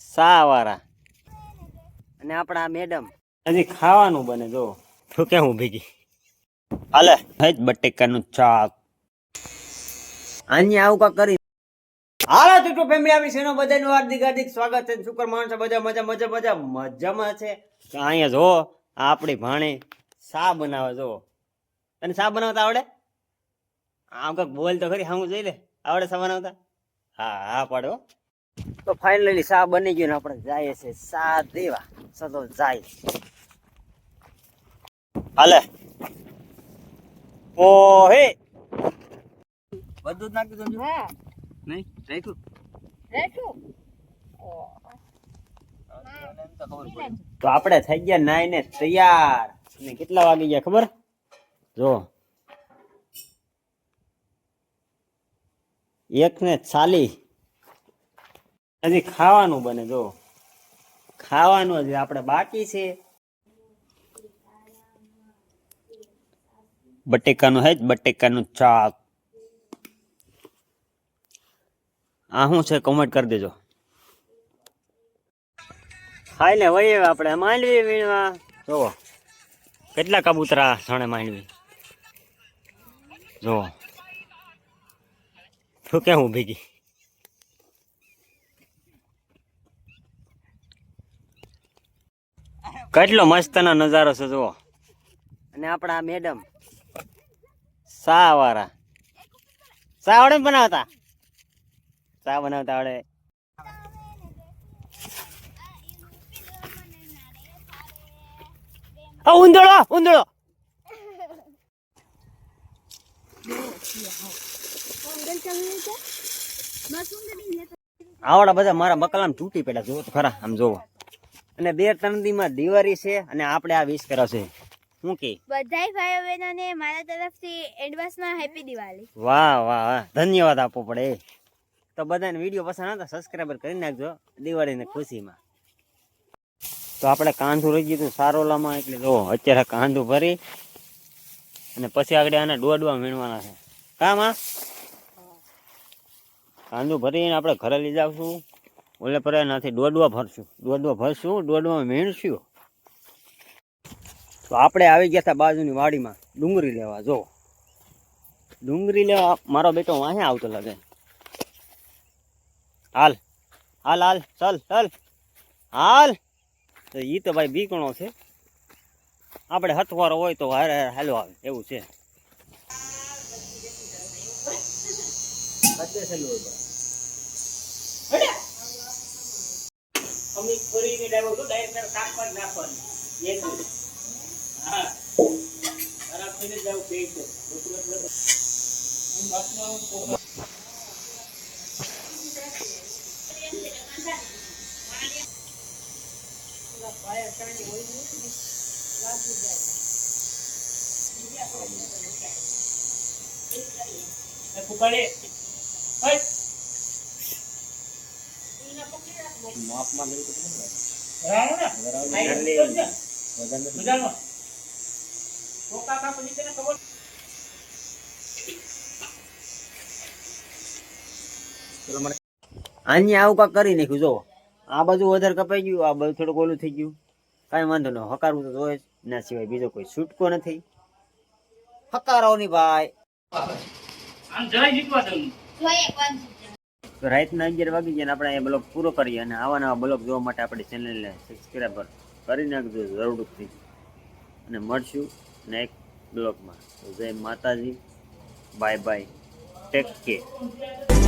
સા વાળા અને આપણા મેડમ. હજી ખાવાનું બને જો. તો કે હું ભેગી હાલે હજ બટેકાનું ચાક અહીંયા આવું કા કરી. હાલો ટુટુ ફેમિલી આવી છે બધાનું હાર્દિક હાર્દિક સ્વાગત છે. શુકર માણસો બધા મજા મજા મજા મજામાં છે. તો અહીંયા જો આપણી ભાણી સા બનાવે જો. તને સા બનાવતા આવડે? આમ કાંઈક બોલ તો ખરી હું જોઈ લે. આવડે સા બનાવતા? હા હા પાડો. તો ફાઇનલી સા બની ગયું ને આપણે જાય છે સા દેવા. સદો જાય. હાલે. ઓ હે. બધું જ નાખી દો હા નહીં રાખ્યું. રાખ્યું? તો આપણે થઈ ગયા નાઈ ને તૈયાર. ને કેટલા વાગી ગયા ખબર? જો. એક ને ચાલી. હજી ખાવાનું બને, જો. ખાવાનું હજી આપણે બાકી છે. બટેકાનું હે જ બટેકાનું ચાક આ શું છે? કોમેન્ટ કરી દેજો. હાય ને વહીએ આપણે માંડવી વીણવા. જોવો કેટલા કબૂતરા સણે માંડવી? જોવો શું કે હું ભેગી? કેટલો મસ્તનો નજારો છે જુઓ. અને આપણા મેડમ સા વાળા સા આવડે બનાવતા? સા બનાવતા આવડે ઊંધળો ઊંધળો આવડા બધા મારા બકલામ તૂટી પેલા જોવો તો ખરા, આમ જોવો અને બે ત્રણ દીમાં દિવાળી છે અને આપણે આ વિશ કરો છે. શું કે? બધાય ભાઈઓ બહેનોને મારા તરફથી એડવાન્સમાં હેપી દિવાળી. વાહ વાહ વાહ. ધન્યવાદ આપવો પડે. તો બધાને વીડિયો પસંદ આવતા સબસ્ક્રાઈબર કરી નાખજો દિવાળીની ખુશીમાં. તો આપણે કાંધું રહી ગયું હતું સારોલામાં એટલે જો અત્યારે કાંધું ભરી અને પછી આગળ આને દોડવા વીણવાના છે. કામ આ કાંદું ભરીને આપણે ઘરે લઈ જાવશું ઓલે પર એનાથી દોડવા ભરશું દોડવા ભરશું દોડવા વીણશું. તો આપણે આવી ગયા હતા બાજુની વાડીમાં ડુંગળી લેવા, જો. ડુંગળી લેવા, મારો બેટો વાહે આવતો લાગે. હાલ હાલ હાલ, ચાલ ચાલ, હાલ. તો ઈ તો ભાઈ બીકણો છે. આપણે હથવારો હોય તો હારે હાલો આવે, એવું છે. અમિત ફરીને ડાયો તો ડાયરેક્ટ કામ પર નાખવાની. એક હા. ખરાબ થઈને જાવ પેટ ફૂકાડે હટ અહીંયા આવું કાંક કરી નાખ્યું જો આ બાજુ વધારે કપાઈ ગયું આ બાજુ થોડુંક ઓલું થઈ ગયું. કાંઈ વાંધો ન હકારવું તો જોઈએ જ. ના સિવાય બીજો કોઈ છૂટકો નથી. હકારો ની ભાઈ. તો રાતના અગિયાર વાગી જાય આપણે અહીંયા બ્લોગ પૂરો કરીએ અને આવા નવા બ્લોગ જોવા માટે આપણી ચેનલને સબસ્ક્રાઈબ કરી નાખજો, જરૂરથી. અને મળશું નેક્સ્ટ બ્લોગમાં. જય માતાજી. Bye bye take care